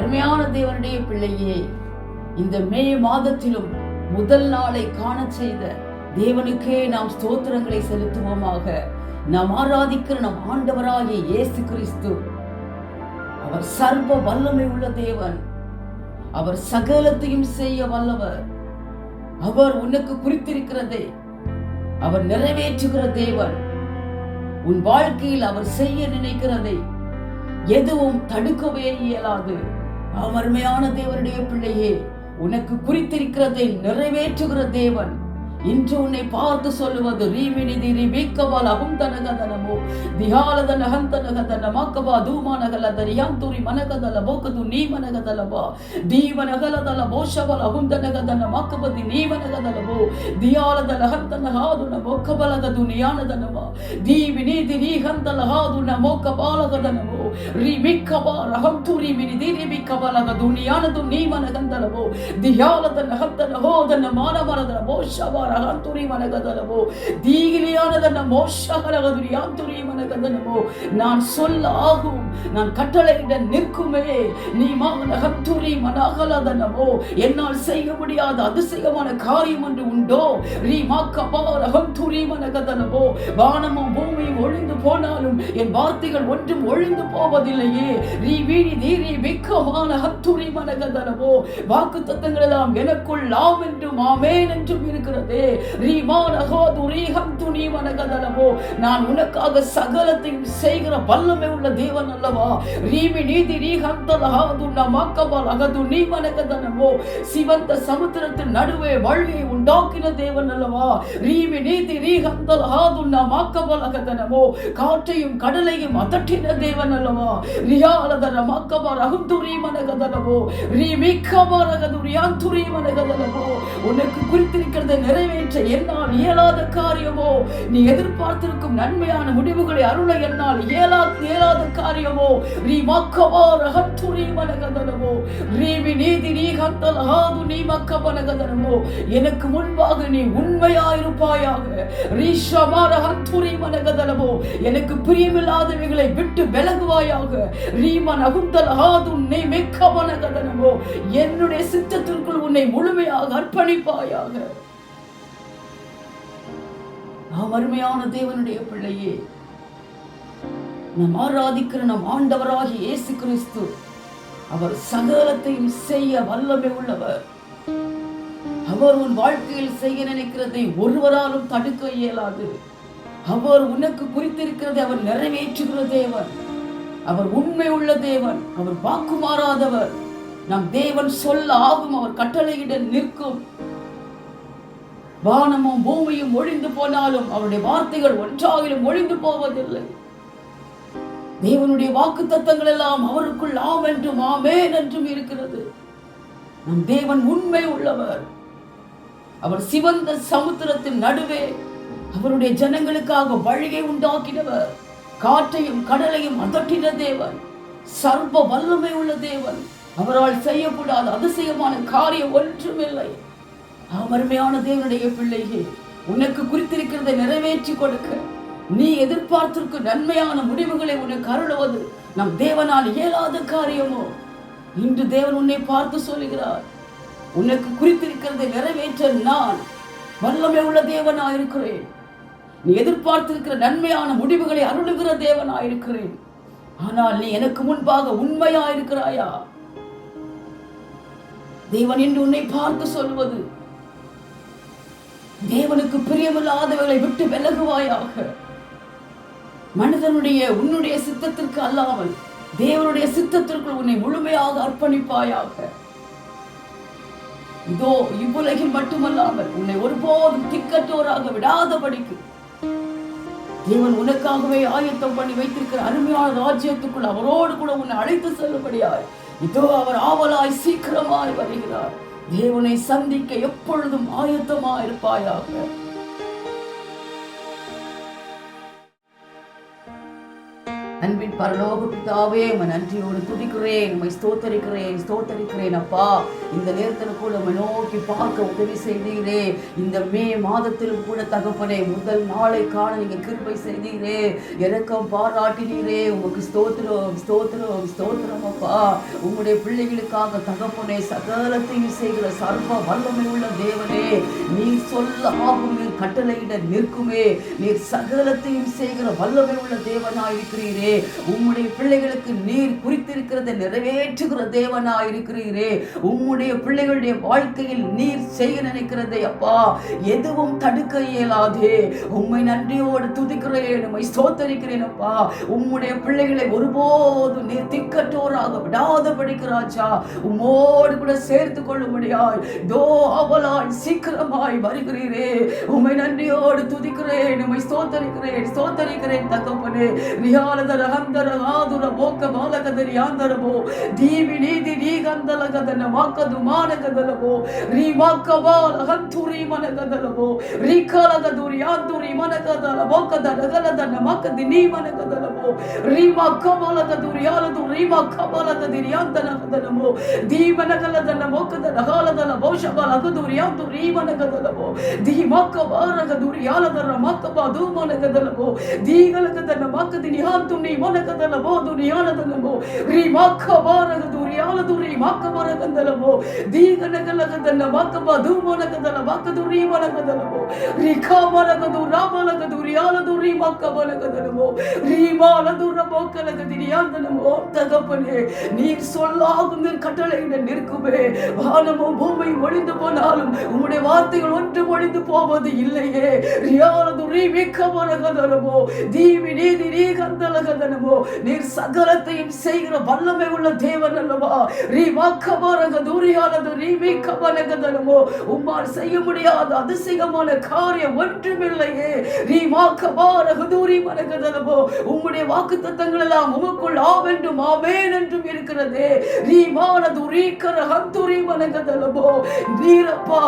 அருமையான தேவனுடைய பிள்ளையே இந்த மே மாதத்திலும் முதல் நாளை காண செய்த தேவனுக்கே நாம் ஸ்தோத்திரங்களை செலுத்துவோமாக. நாம் ஆராதிக்கிற நம் ஆண்டவராகிய இயேசு கிறிஸ்து அவர் சர்வ வல்லமை உள்ள தேவன். அவர் சகலத்தையும் செய்ய வல்லவர். அவர் உனக்கு குறித்திருக்கிறதே அவர் நிறைவேற்றுகிற தேவன். உன் வாழ்க்கையில் அவர் செய்ய நினைக்கிறதை எதுவும் தடுக்கவே இயலாது. ஆம் அருமையான தேவனுடைய பிள்ளையே உனக்கு குறித்திருக்கிறதை நிறைவேற்றுகிற தேவன். இன்று உன்னை பார்த்து சொல்லுவது ரீமினிதி ரிபீக்கவால் அகுந்தனகதனமோ திகாலதன ஹந்தனகதன மக்கவா? தூமானகலதரி யாந்தூரி மனகதல போக்கது நீ மனகதலவா தீவனகலதல போஷவல் அகுந்தனகதன மக்கபதி நீ மனகதலவோ தியாலதல ஹந்தன ஹாதுன மோக்கபலத நியானதனவா தீவி நீதி நீ ஹந்தல ஹாதுன மோக்க பாலகதனமோ ರಿಮಿಕ್ಕಬ ರಹಂತುರಿ ಮಿನಿದಿ ರಿಮಿಕ್ಕಬಲಗದು ನಿಯಾನದು ನೀವನಗಂದಲವೋ ದಿಯಾಲದನ ಹಂತನ ಹೋದನ ಮಾನವರದನ ಬೋಷವ ரகந்துரி மனகதனமோ தீகிலியானதன மோஷகரகதுரி யாந்துரி மனகதனமோ நான் சொல்ல ஆகும் நான் கட்டளையிட நிற்குமே நீ மகந்துரி மனகலதனமோ என்னால் செய்ய முடியாத அதிசயமான காரியம் ஒன்று உண்டோ ரீ மாக்கப்பா ரகந்துரி மனகதனமோ வானமும் பூமியும் ஒழிந்து போனாலும் என் வார்த்தைகள் ஒன்றும் ஒழிந்து போவதில்லையே. ரீ வீணி தீரி மிக்கமான ஹத்துரி மனகதனமோ வாக்கு தத்தங்கள் எல்லாம் எனக்குள் ஆம் என்றும் ஆமேன் என்றும் இருக்கிறது. ரீமான ஹோது ரீஹம் துணி மனகதனமோ நான் உனக்காக சகலத்தையும் செய்கிற வல்லமை உள்ள தேவன் அல்லவா? ரீமி நீதி ரீஹம் தலஹாது நமக்கபால் அகது நீ மனகதனமோ சிவந்த சமுத்திரத்தின் நடுவே வழியை உண்டாக்கின தேவன் அல்லவா? ரீமி நீதி ரீ தலஹாது நமக்கபால் அகதனமோ காற்றையும் கடலையும் அதட்டின தேவன் அல்லவா? ரியாலதன மக்கபர அகுந்துரி மனகதனமோ ரீமிக்கபால் அகது ரியாந்துரி மனகதனமோ உனக்கு குறித்திருக்கிறதை நிறைவேற்ற என்னால் இயலாத காரியமோ. நீ எதிர்பார்த்திருக்கும் நன்மையான முடிவுகளை அருள என்னால் இயலா இயலாத காரியமோ. ரீ மக்கவா ரகத்துரி மனகதனமோ ரீவி நீதி நீ கந்தல் ஆது நீ மக்க மனகதனமோ எனக்கு முன்பாக நீ உண்மையாயிருப்பாயாக. ரீஷமா ரகத்துரி மனகதனமோ எனக்கு பிரியமில்லாதவைகளை விட்டு விலகுவார் விலகுவாயாக ரீமன் அகுந்தல் ஹாது நீ மிக்க மனகதனமோ. என்னுடைய சித்தத்திற்குள் உன்னை முழுமையாக அர்ப்பணிப்பாயாக. நாம் அருமையான தேவனுடைய பிள்ளையே. நாம் ஆராதிக்கிற நம் ஆண்டவராகி இயேசு கிறிஸ்து அவர் சகலத்தையும் செய்ய வல்லமை உள்ளவர். அவர் உன் வாழ்க்கையில் செய்ய நினைக்கிறதை ஒருவராலும் தடுக்க இயலாது. அவர் உனக்கு குறித்திருக்கிறதை அவர் நிறைவேற்றுகிற தேவன். அவர் உண்மை உள்ள தேவன் அவர் வாக்கு மாறாதவர். நம் தேவன் சொல்ல ஆகும் அவர் கட்டளையிட நிற்கும். வானமும் பூமியும் ஒழிந்து போனாலும் அவருடைய வார்த்தைகள் ஒன்றாகிலும் ஒழிந்து போவதில்லை. தேவனுடைய வாக்கு தத்தங்கள் எல்லாம் அவருக்குள் ஆம் என்றும் ஆமேன் என்றும் இருக்கிறது. நம் தேவன் உண்மை உள்ளவர். அவர் சிவந்த சமுத்திரத்தின் நடுவே அவருடைய ஜனங்களுக்காக வழியை உண்டாக்கினவர். காற்றையும் கடலையும் அதட்டின தேவன். சர்வ வல்லமை உள்ள தேவன். அவரால் செய்யக்கூடாத அதிசயமான காரியம் ஒன்றுமில்லை. அமர்மையான தேவனுடைய பிள்ளையே உனக்கு குறித்திருக்கிறதை நிறைவேற்றி கொடுக்க. நீ எதிர்பார்த்திருக்கும் நன்மையான முடிவுகளை உனக்கு அருளுவது நம் தேவனால் இயலாத காரியமோ? இன்று தேவன் உன்னை பார்த்து சொல்லுகிறார் உனக்கு குறித்திருக்கிறதை நிறைவேற்ற நான் வல்லமை உள்ள தேவனாயிருக்கிறேன். நீ எதிர்பார்த்திருக்கிற நன்மையான முடிவுகளை அருளுகிற தேவனாயிருக்கிறேன். ஆனால் நீ எனக்கு முன்பாக உண்மையாயிருக்கிறாயா? தேவன் என்று உன்னை பார்த்து சொல்வது தேவனுக்கு பிரியமில்லாதவர்களை விட்டு விலகுவாயாக. மனிதனுடைய உன்னுடைய சித்தத்திற்கு அல்லாமல் தேவனுடைய சித்தத்திற்குள் உன்னை முழுமையாக அர்ப்பணிப்பாயாக. இதோ இவ்வுலகில் மட்டுமல்லாமல் உன்னை ஒருபோதும் திக்கற்றோராக விடாதபடிக்கு தேவன் உனக்காகவே ஆயத்தம் பண்ணி வைத்திருக்கிற அருமையான ராஜ்யத்துக்குள் அவரோடு கூட உன்னை அழைத்து செல்லும்படியாய். இதோ அவர் ஆவலாய் சீக்கிரமாய் வருகிறார். தேவனை சந்திக்க எப்பொழுதும் ஆயத்தமாயிருப்பாயாக. அன்பின் பரலோக பிதாவே உமை நன்றியோடு துதிக்கிறேன் உமை ஸ்தோத்தரிக்கிறேன் ஸ்தோத்தரிக்கிறேன் அப்பா. இந்த நேரத்தில் கூட உம்மை நோக்கி பார்க்க உதவி செய்தீரே. இந்த மே மாதத்திலும் கூட தகப்பனே முதல் நாளை காண நீங்க கிருப்பை செய்தீரே. இறக்கம் பாராட்டினீரே. உமக்கு ஸ்தோத்திரம் ஸ்தோத்திரம் ஸ்தோத்திரம் அப்பா. உங்களுடைய பிள்ளைகளுக்காக தகப்பனே சகலத்தையும் செய்கிற சர்வ வல்லமை உள்ள தேவனே. நீ சொல்ல ஆகும் கட்டளையிட நிற்குமே. நீர் சகலத்தையும் செய்கிற வல்லமை உள்ள தேவனாய் இருக்கிறீரே உம்முடைய பிள்ளைகளுக்கு நீர் குறித்திருக்கிறதை நிறைவேற்றுகிற தேவனாய் இருக்கிறீரே உம்முடைய பிள்ளைகளுடைய வாழ்க்கையில் நீர் செய்ய நினைக்கிறதை அப்பா எதுவும் தடுக்க இயலாதே. உம்மை நன்றியோடு துதிக்கிறேன் உம்மை சோத்தரிக்கிறேன் அப்பா. உம்முடைய பிள்ளைகளை ஒருபோதும் நீர் திக்கட்டோராக விடாத படிக்கிறாச்சா உம்மோடு கூட சேர்த்து கொள்ளும்படியாய் தோ அவளாய் சீக்கிரமாய் வருகிறீரே. உம்மை நன்றியோடு துதிக்கிறேன் உம்மை ஸ்தோத்தரிக்கிறேன் ஸ்தோத்தரிக்கிறேன் தகப்பனே ரியாலதர ஹந்தர ஆதுர போக்க பாலகதரி ஆந்தரபோ தீவி நீதி நீகந்தல கதன மாக்கது மானகதலபோ ರೀ ಮಕ್ಕಬಾಲ ಹಂತುರಿ ಮನಗದಲಬೋ ರೀ ಕಲಗದುರಿ ಆಂತುರಿ ಮನಗದಲ ಬೋಕದ ನಗಲದನ್ನ ಮಕ್ಕದಿ ನೀ ಮನಗದಲಬೋ ರೀ ಮಕ್ಕಬಲಗದುರಿ ಆಲದು ರೀ ಮಕ್ಕಬಲಗದಿರಿ ಅಂತನಗದಲಬೋ ದೀ ಮನಗಲದನ್ನ ಮೊಕ್ಕದ ನಗಾಲದಲ ಬಹುಶಬಲ ಅಗದುರಿ ಆಂತು ರೀ ಮನಗದಲಬೋ ದೀ ಮಕ್ಕಬಾರಗದುರಿ ಆಲದರ ಮಕ್ಕಬ ದೂ ಮನಗದಲಬೋ ದೀಗಲಗದನ್ನ ಮಕ್ಕದಿ ನಿಹಾಂತು ನೀ ಮನಗದಲಬೋ ದು ನಿಯಾಲದಲಬೋ ರೀ ಮಕ್ಕಬಾರಗದುರಿ ಆಲದು ರೀ ಮಕ್ಕಬರಗದಲಬೋ ದೀಗನಗಲಗದನ್ನ ಮಕ್ಕಬ ದೂ ಮನಗದಲ ಮಕ್ಕದು ರೀ ಮನಗದಲಬೋ ರೀ ಕಾಮಲಗದು ರಾಮಲಗದು ರಿಯಾಲದು ರೀ ಮಕ್ಕಬಲಗದಲಬೋ ರೀ ಮಾಲದು ரபோக்கலகதி நியாந்தனமோ தகப்பனே நீர் சொல்லாகும் நீர் கட்டளையிட நிற்குமே வானமும் பூமியும் ஒழிந்து போனாலும் உம்முடைய வார்த்தைகள் ஒன்றும் ஒழிந்து போவது இல்லையே. ரியாலது ரீமிக்கமரகதனமோ தீவி நீதி நீ கந்தலகதனமோ நீர் சகலத்தையும் செய்கிற வல்லமை உள்ள தேவன் அல்லவா? ரீ மக்கமரகது ரியாலது உம்மால் செய்ய முடியாத அதிசயமான காரியம் ஒன்றுமில்லையே. ரீ மாக்கபாரகதூரி மனகதனமோ உம்முடைய வாக்கு தத்தங்கள் எல்லாம் உமக்குள் ஆவென்றும் ஆவேன் என்றும் இருக்கிறதே. ரீமானது ரீக்கர ஹந்துரி மனகதலபோ நீரப்பா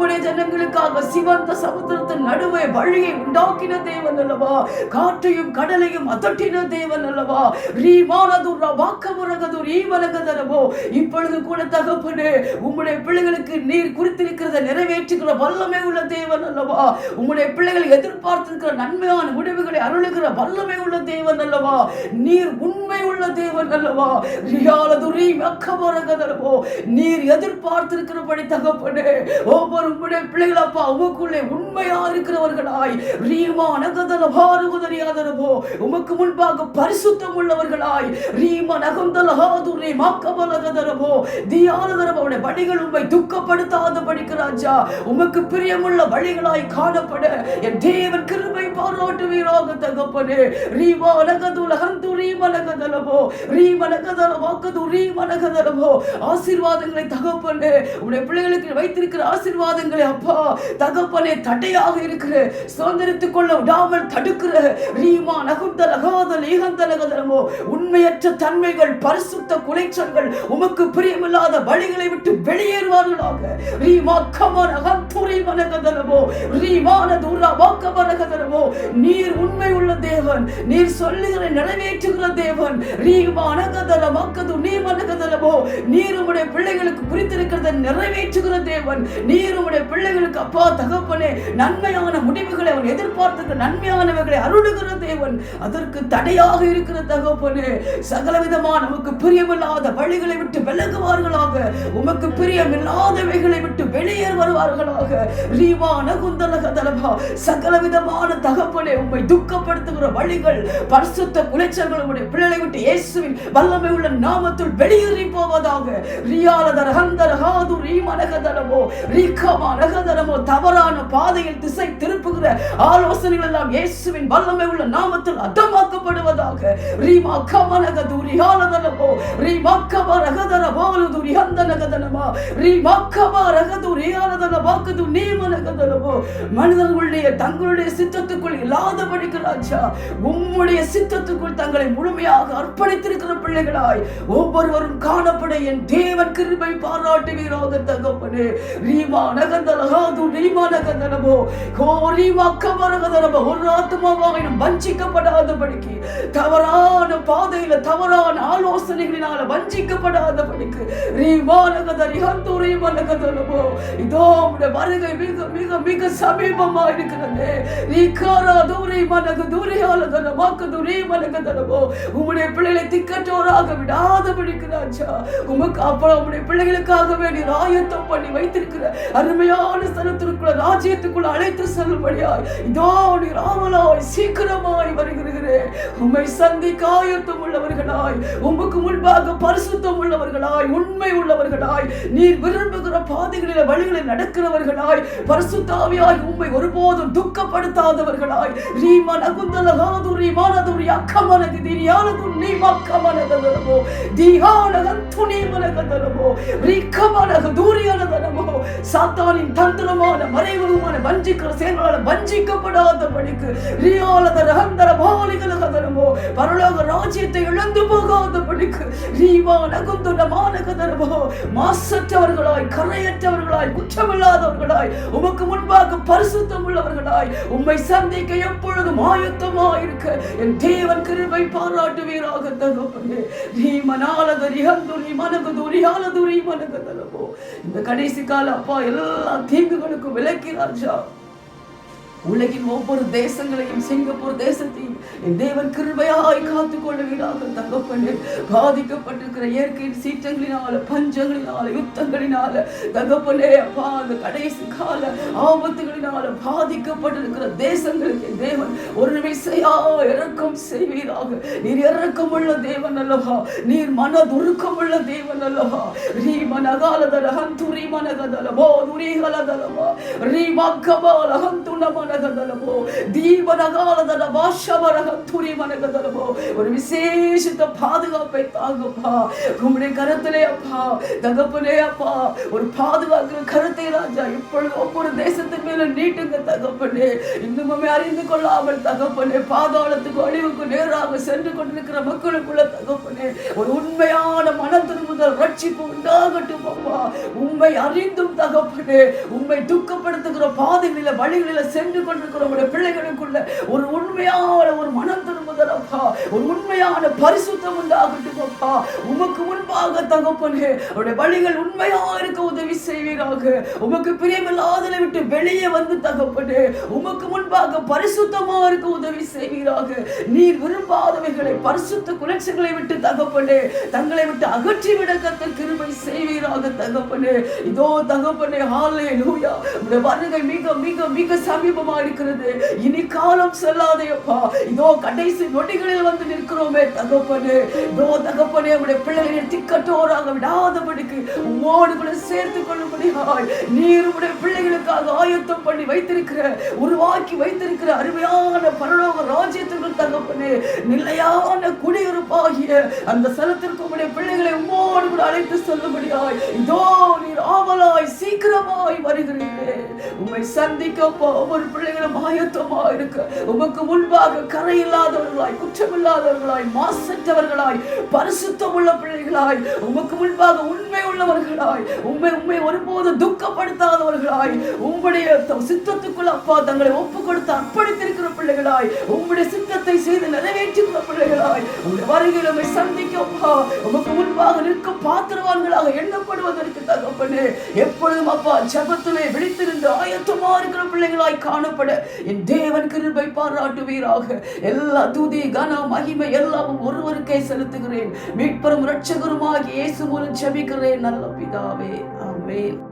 உம்முடைய ஜனங்களுக்காக சிவந்த சமுத்திரத்தின் நடுவே வழியை உண்டாக்கின தேவன் அல்லவா? காற்றையும் கடலையும் அதட்டின தேவன் அல்லவா? ரீமானது வாக்கமுறகது ரீமனகதலபோ இப்பொழுது கூட தகப்பனே உம்முடைய பிள்ளைகளுக்கு நீர் குறித்திருக்கிறத நிறைவேற்றுகிற வல்லமை உள்ள தேவன் அல்லவா? உம்முடைய பிள்ளைகள் எதிர்பார்த்திருக்கிற நன்மையான முடிவுகளை அருளுகிற வல்லமை உள்ள தேவன் அல்லவா? நீர் உண்மை உள்ள தேவன் அல்லவா? ரியாலதுரி மக்கமரகதலவோ நீர் எதிர்பார்த்திருக்கிறபடி தகப்பனே ஒவ்வொரு உங்களுடைய பிள்ளைகளப்பா உமக்குள்ளே உண்மையா இருக்கிறவர்களாய் ரீமா நகதல பாருகுதறியாதரவோ உமக்கு முன்பாக பரிசுத்தம் உள்ளவர்களாய் ரீமா நகந்தல ஹாதுரே மக்கமரகதரவோ தியானதரபோ அவருடைய வழிகள் உண்மை துக்கப்படுத்தாத படிக்கிறாஜா உமக்கு பிரியமுள்ள வழிகளாய் காணப்பட என் தேவன் கிருபை பாராட்டுவீராக தகப்பனே ரீமா நகதுல ஹந்து ரீம நகதலபோ ரீம நகதல வாக்கது ரீம நகதலவோ ஆசீர்வாதங்களை தகப்பனே உடைய பிள்ளைகளுக்கு வைத்திருக்கிற ஆசீர்வாத ஆசீர்வாதங்களை அப்பா தகப்பனே தடையாக இருக்கிற சுதந்திரத்துக் கொள்ள விடாமல் தடுக்கிற ரீமா நகுந்த நகாத ஈகந்தல நகதனமோ உண்மையற்ற தன்மைகள் பரிசுத்த குலைச்சல்கள் உமக்கு பிரியமில்லாத வழிகளை விட்டு வெளியேறுவார்களாக. ரீமா கமன ஹந்துரி மனகதனமோ ரீமான துரா வாக்கமனகதலமோ நீர் உண்மை உள்ள தேவன் நீர் சொல்லுகிற நிறைவேற்றுகிற தேவன் ரீமா அனகதல மக்கது நீ மனகதனமோ நீர் உம்முடைய பிள்ளைகளுக்கு குறித்திருக்கிறத நிறைவேற்றுகிற தேவன் நீர் உம்முடைய பிள்ளைகளுக்கு அப்பா தகப்பனே நன்மையான முடிவுகளை அவன் எதிர்பார்த்தது நன்மையானவைகளை அருளுகிற தேவன். அதற்கு தடையாக இருக்கிற தகப்பனே சகலவிதமா நமக்கு பிரியமில்லாத வழிகளை விட்டு விலகுவார்களாக. உமக்கு பிரியமில்லாதவைகளை விட்டு வெளியேற வருவார்களாக. ரீவான குந்தலக தலபா சகலவிதமான தகப்பனே உண்மை துக்கப்படுத்துகிற வழிகள் பரிசுத்த குலைச்சல்கள் உடைய பிள்ளை விட்டு இயேசுவின் வல்லமை உள்ள நாமத்தில் வெளியேறி போவதாக. ரியாலதர் ஹந்தர் ஹாது ரீமனக தலபோ ரீகா தவறான பாதையில் திசை திருப்புகிற ஆலோசனைகள் எல்லாம் இயேசுவின் வல்லமை உள்ள நாமத்தில் அர்த்தமாக்கப்படுவதாக. ரீமா கமனகது ரியாலதலமோ ரீமா கம ரகதர போலுது ரிஹந்தனகதனமா ரீமா கம ரகது ரியாலதன வாக்குது நீமனகதலமோ மனிதர்களுடைய தங்களுடைய சித்தத்துக்குள் இல்லாதபடிக்கு ராஜா உம்முடைய சித்தத்துக்குள் தங்களை முழுமையாக அர்ப்பணித்திருக்கிற பிள்ளைகளாய் ஒவ்வொருவரும் காணப்பட என் தேவன் கிருபை பாராட்டுவீராக தகப்பனே. ரீமான நகந்தலகாது ரீமா நகந்தல கோரி மக்கமரகதனமோ ஒரு ஆத்மாவாக நாம் வஞ்சிக்கப்படாதபடிக்கு தவறான பாதையில தவறான ஆலோசனைகளினால வஞ்சிக்கப்படாதபடிக்கு ரீமானகதரி ஹந்தூரி ரீமனகதனமோ இதோ உடைய வருகை மிக மிக மிக சமீபமா இருக்கிறது. ரீகாரா தூரி மனக தூரியாலதன வாக்கு தூரி மனகதனமோ உம்முடைய பிள்ளைகளை திக்கற்றோராக விடாதபடிக்கு ராஜா. உமக்கு அப்புறம் உம்முடைய பிள்ளைகளுக்காகவே வேண்டி ஆயத்தம் பண்ணி வைத்திருக்கிற அருமையான ஸ்தலத்திற்குள்ள ராஜ்யத்துக்குள்ள அழைத்து செல்லும்படியாய் இதோ நீர் சீக்கிரமாய் வருகிறேன் உம்மை சந்திக்க ஆயத்தம் உள்ளவர்களாய் உமக்கு முன்பாக பரிசுத்தம் உள்ளவர்களாய் உண்மை உள்ளவர்களாய் நீர் விரும்புகிற பாதைகளில் வழிகளில் நடக்கிறவர்களாய் பரிசுத்தாவியாய் உம்மை ஒருபோதும் துக்கப்படுத்தாதவர்களாய். ரீமன் அகுந்தலகாதுரி மானதுரி அக்கமனது திரியானது நீ மக்கமனகதனமோ ரிக்கமனக தூரியானதனமோ சாத்தானின் தந்திரமான மறைமுகமான வஞ்சிக்கிற செயல்களால் வஞ்சிக்கப்படாதபடிக்கு ரியாலத ரகந்தர பாலிகலகதனமோ பரலோக ராஜ்யத்தை இழந்து போகாதபடிக்கு ரீவா நகுந்துட மானகதனமோ மாசற்றவர்களாய் கரையற்றவர்களாய் குற்றமில்லாதவர்களாய் உமக்கு முன்பாக பரிசுத்தம் உள்ளவர்களாய் உம்மை சந்திக்க எப்பொழுதும் ஆயத்தமாயிருக்க என் தேவன் கிருபை பாராட்டுவீரா பாராட்டுவீராக தகப்பனே நீ மனாலதரி ஹந்துரி மனகுதுரி ஆலதுரி மனகதலமோ இந்த கடைசி கால அப்பா எல்லா தீங்குகளுக்கும் விலக்கி ராஜா. உலகின் ஒவ்வொரு தேசங்களையும் சிங்கப்பூர் தேசத்தையும் என் தேவன் கிருபையாய் காத்துக் கொள்ளுவீராக தகப்பனே. பாதிக்கப்பட்டிருக்கிற இயற்கையின் சீற்றங்களினால பஞ்சங்களினால யுத்தங்களினால தகப்பனே அப்பா அந்த கடைசி கால ஆபத்துகளினால பாதிக்கப்பட்டிருக்கிற தேசங்களுக்கு என் தேவன் ஒரு விசையா இறக்கம் செய்வீராக. நீர் இறக்கம் உள்ள தேவன் அல்லவா? நீர் மனதுருக்கம் உள்ள தேவன் அல்லவா? ரீ மனகாலதல ஹந்துரி மனகதலமோ துரிகலதலமோ? ரீ மக்கபால ஹந்துன மனகதலமோ தீபனகாலதல 바라가 돌이 바라가다라보 우리 미세시다 바드가 아빠 땅가파. 구물에 가르뜨레 아파. 나가보네 아파. 우리 바드가 그런 가르뜨레 라자 이빨로 오므로 내서 மேல நீட்டுங்க தகப்பனே. இன்னுமே அறிந்து கொள்ளாமல் தகப்பனே பாதாளத்துக்கு அழிவுக்கு நேராக சென்று கொண்டிருக்கிற மக்களுக்குள்ள தகப்பனே ஒரு உண்மையான மனத்தின் முதல் ரட்சிப்பு உண்டாகட்டும் அப்பா. உண்மை அறிந்தும் தகப்பனே உண்மை துக்கப்படுத்துகிற பாதைகளில வழிகளில சென்று கொண்டிருக்கிற உங்களுடைய பிள்ளைகளுக்குள்ள ஒரு உண்மையான ஒரு மனத்தின் முதல் அப்பா. ஒரு உண்மையான பரிசுத்தம் உண்டாகட்டும் அப்பா. உமக்கு முன்பாக தகப்பனே அவருடைய வழிகள் உண்மையா இருக்க உதவி செய்வீராக உமக்கு பிரியமில்லாதலை விட்டு வெளியே வந்து தகப்பனே உமக்கு முன்பாக பரிசுத்தமா இருக்க உதவி செய்வீராக. நீர் விரும்பாதவைகளை பரிசுத்த குலட்சங்களை விட்டு தகப்பனே தங்களை விட்டு அகற்றி விட கத்த கிருபை செய்வீராக தகப்பனே. இதோ தகப்பனே ஹாலே லூயா வருகை மிக மிக மிக சமீபமா இருக்கிறது. இனி காலம் செல்லாதேப்பா இதோ கடைசி நொடிகளில் வந்து நிற்கிறோமே தகப்பனே. இதோ தகப்பனே உடைய பிள்ளைகளை திக்கட்டோராக விடாதபடிக்கு உமோடு கூட சேர்த்து கொள்ளும்படியாய் நீர் உடைய பிள்ளைகளுக்காக ஆயத்தம் பண்ணி வைத்திருக்கிற உருவாக்கி வைத்திருக்கிற அருமையான பரலோக ராஜ்யத்திற்குள் தகப்பனே நிலையான குடியிருப்பாகிய அந்த ஸ்தலத்திற்கு உடைய பிள்ளைகளை உம்மோடு கூட அழைத்து சொல்லும்படியாய் இதோ நீர் ஆவலாய் சீக்கிரமாய் வருகிறீர்களே உண்மை சந்திக்கப்போ ஒவ்வொரு பிள்ளைகளும் ஆயத்தமா இருக்க உமக்கு முன்பாக கரை இல்லாதவர்களாய் குற்றமில்லாதவர்களாய் மாசற்றவர்களாய் பரிசுத்தம் உள்ள பிள்ளைகளாய் உமக்கு முன்பாக உண்மை உள்ளவர்களாய் உண்மை உண்மை ஒருபோதும் துக்கப்படுத்தாதவர்களாய் உங்களுடைய சித்தத்துக்குள் அப்பா தங்களை ஒப்பு கொடுத்து அர்ப்பணித்திருக்கிற பிள்ளைகளாய் உங்களுடைய சித்தத்தை செய்து நிறைவேற்றுகிற பிள்ளைகளாய் உங்களுடைய வருகையில் சந்திக்க சந்திக்கப்பா உமக்கு முன்பாக நிற்க பாத்திரவான்களாக எண்ணப்படுவதற்கு தகப்பனே எப்பொழுதும் அப்பா ஜபத்திலே விழித்திருந்து ஆயத்தமா இருக்கிற பிள்ளைகளாய் காணப்பட என் தேவன் கிருபை பாராட்டுவீராக. எல்லா துதி கன மகிமை எல்லாமும் ஒருவருக்கே செலுத்துகிறேன். மீட்பரும் இரட்சகருமாகி இயேசு மூலம் ஜெபிக்கிறேன். நல்ல பிதாவே ஆமென்.